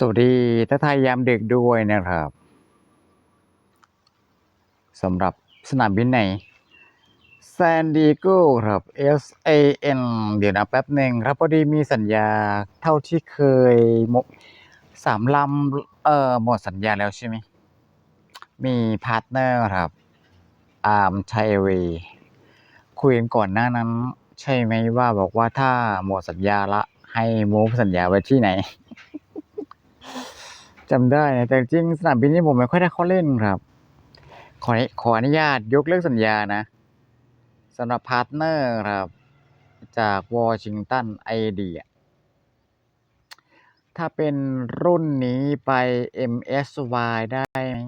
สวัสดีทักทายยามดึกด้วยนะครับสำหรับสนามบินไหนซานดิเอโกครับ S A N เดี๋ยวนะแป๊บหนึ่งครับพอดีมีสัญญาเท่าที่เคยหมดสามลำเอ่อหมดสัญญาแล้วใช่ไหม มีพาร์ทเนอร์ครับ อาร์มชัยเวคุยกันก่อนหน้านั้น ใช่ไหมว่าบอกว่าถ้าหมดสัญญาละ ให้มูฟสัญญาไว้ที่ไหน จำได้นะแต่จริงสนามบินนี้ผมไม่ค่อยได้เข้าเล่นครับ ขอขออนุญาตยกเลิกสัญญานะสำหรับพาร์ทเนอร์ครับ จากวอชิงตันไอเดียถ้าเป็นรุ่นนี้ไป MSY ได้ไหม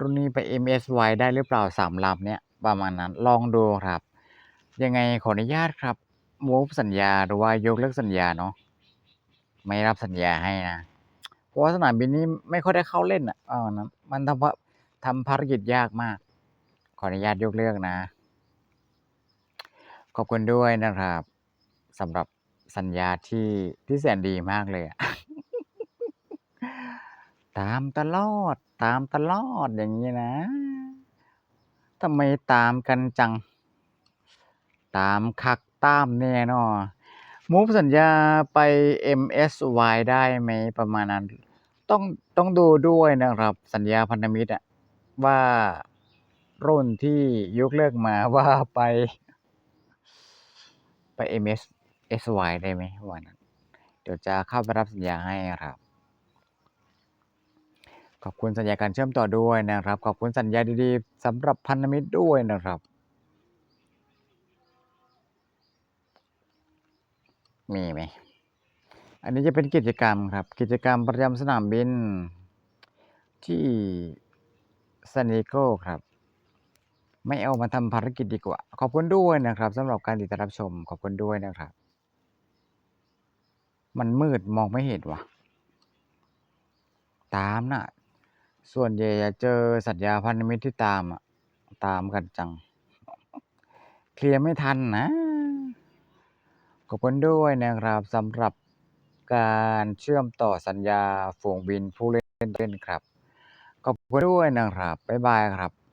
รุ่นนี้ไป MSY ได้หรือเปล่าสามลำเนี่ยประมาณนั้นลองดูครับ ยังไงขออนุญาตครับมูฟสัญญาหรือว่ายกเลิกสัญญาเนาะ ไม่รับสัญญาให้นะ เพราะว่าสนามบินนี้ไม่ค่อยได้เข้าเล่นอะอ่านะมันทำทำภารกิจยากมาก ขออนุญาตยกเลิกนะ ขอบคุณด้วยนะครับสำหรับสัญญาที่ที่แสนดีมากเลยอะตามตลอด ตามตลอดอย่างนี้นะทำไมตามกันจัง ตามคักตามแน่นอน มูฟสัญญาไป MSY ได้ไหมประมาณนั้น ต้องต้องดูด้วยนะครับ สัญญาพันธมิตรอะว่ารุ่นที่ยกเลิกมาว่าไป ไป MSY ได้ไหมวันนั้น เดี๋ยวจะเข้าไปรับสัญญาให้ครับ ขอบคุณสัญญาการเชื่อมต่อด้วยนะครับ ขอบคุณสัญญาดีๆสำหรับพันธมิตรด้วยนะครับ มีไหม อันนี้จะเป็นกิจกรรมครับ กิจกรรมประจำสนามบินที่ซานดิโกครับ ไม่เอามาทำภารกิจดีกว่า ขอบคุณด้วยนะครับสำหรับการติดตามรับชม ขอบคุณด้วยนะครับ มันมืดมองไม่เห็นวะตามน่ะ ส่วนใหญ่จะเจอสัญญาพันธมิตรที่ตามอะ ตามกันจัง เคลียร์ไม่ทันนะ ขอบคุณด้วยนะครับสำหรับการเชื่อมต่อสัญญาฝูงบินผู้เล่นเล่นครับ ขอบคุณด้วยนะครับ บ๊ายบายครับ